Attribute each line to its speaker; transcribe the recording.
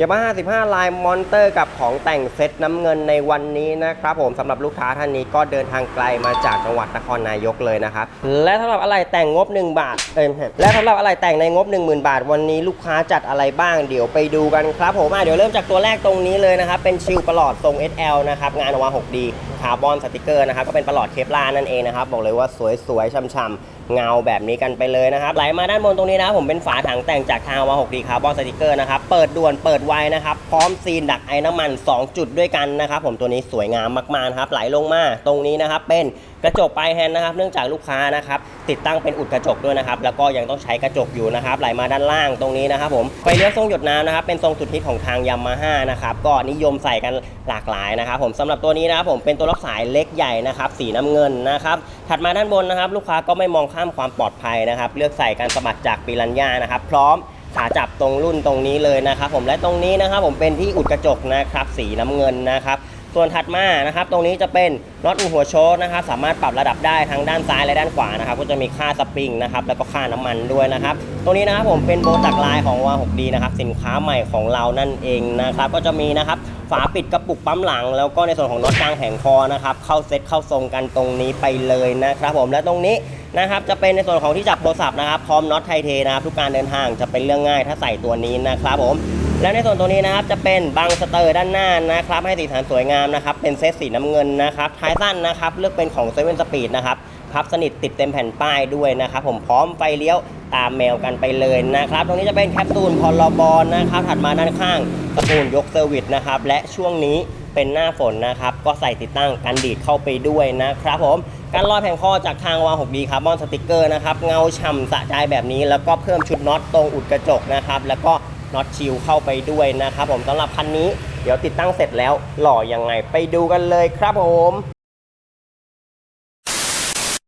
Speaker 1: ยามาฮ่า15 ลายมอนเตอร์กับของแต่งเซตน้ำเงินในวันนี้นะครับผมสำหรับลูกค้าท่านนี้ก็เดินทางไกลมาจากจังหวัดนครนายกเลยนะครับ และสำหรับอะไรแต่งงบ 1 บาทเอ้ยไม่ใช่และสำหรับอะไรแต่งในงบ 10,000 บาท วันนี้ลูกค้าจัดอะไรบ้างเดี๋ยวไปดูกันครับผมอะเดี๋ยวเริ่มจากตัวแรกตรงนี้เลยนะครับ เป็นชิลประหลอดทรง SL นะครับงานอวา 6D คาร์บอนสติกเกอร์นะครับก็เป็นประหลอดเคปลานั่นเองนะครับบอกเลยว่าสวยๆช่ำๆเงาแบบนี้กันไปเลยนะครับไหลมาด้านบนตรงนี้นะผมเป็นฝาถังแต่งจากทางอวา 6D คาร์บอนสติกเกอร์นะครับเปิดด่วนเปิดไวนะครับพร้อมซีนดักไอ้น้ำมัน 2 จุดด้วยกันนะครับผมตัวนี้สวยงามมากๆครับไหลลงมาตรงนี้นะครับเป็นกระจกปลายแฮนด์นะครับ เนื่องจากลูกค้านะครับ ติดตั้งเป็นอุดกระจกด้วยนะครับ แล้วก็ยังต้องใช้กระจกอยู่นะครับ ไหลมาด้านล่างตรงนี้นะครับผมไฟเลี้ยวทรงหยดน้ำนะครับ เป็นทรงสุดฮิตของทางยามาฮ่านะครับ ก็นิยมใส่กันหลากหลายนะครับผมสำหรับตัวนี้นะครับผมเป็นตัวล็อกสายเล็กใหญ่นะครับ สีน้ำเงินนะครับ ถัดมาด้านบนนะครับ ลูกค้าก็ไม่มองข้ามความปลอดภัยนะครับ เลือกใส่การสมัครจากปิรันย่านะครับ พร้อมขาจับตรงรุ่นตรงนี้เลยนะครับผมและตรงนี้นะครับผมเป็นที่อุดกระจกนะครับสีน้ำเงินนะครับ ส่วนถัดมานะครับ ตรงนี้จะเป็นน็อตอุหัวโชคนะครับ สามารถปรับระดับได้ทั้งด้านซ้ายและด้านขวานะครับ ก็จะมีค่าสปริงนะครับ แล้วก็ค่าน้ำมันด้วยนะครับ ตรงนี้นะครับผมเป็นโบตักลายของวา 6D นะครับ สินค้าใหม่ของเรานั่นเองนะครับ ก็จะมีนะครับ ฝาปิดกระปุกปั๊มหลัง แล้วก็ในส่วนของน็อตกลางแผงคอนะครับ เข้าเซ็ตเข้าทรงกันตรงนี้ไปเลยนะครับ ผม และตรงนี้นะครับ จะเป็นในส่วนของที่จับโทรศัพท์นะครับ พร้อมน็อตไทเทนะครับ ทุกการเดินทางจะเป็นเรื่องง่ายถ้าใส่ตัวนี้นะครับผม และในส่วนตัวนี้นะครับจะเป็นบังสเตอร์ด้านหน้านะครับ ให้สีสันสวยงามนะครับ เป็นเซตสีน้ำเงินนะครับท้ายสั้นนะครับ เลือกเป็นของเซเว่นสปีดนะครับพับสนิทติดเต็มแผ่นป้ายด้วยนะครับ ผมพร้อมไฟเลี้ยวตามแมวกันไปเลยนะครับ ตรงนี้จะเป็นแคปซูลพอลบอลนะครับ ถัดมาด้านข้างตะปูนยกเซอร์วิสนะครับ และช่วงนี้เป็นหน้าฝนนะครับ ก็ใส่ติดตั้งกันดีดเข้าไปด้วยนะครับผมการลอยแผงคอจากทางวา 6D คาร์บอนสติกเกอร์นะครับ เงาฉ่ำสะใจแบบนี้ แล้วก็เพิ่มชุดน็อตตรงอุดกระจกนะครับ แล้วก็ น็อตชิลเข้าไปด้วยนะครับผมสำหรับคันนี้เดี๋ยวติดตั้งเสร็จแล้วหล่อยังไงไปดูกันเลยครับผม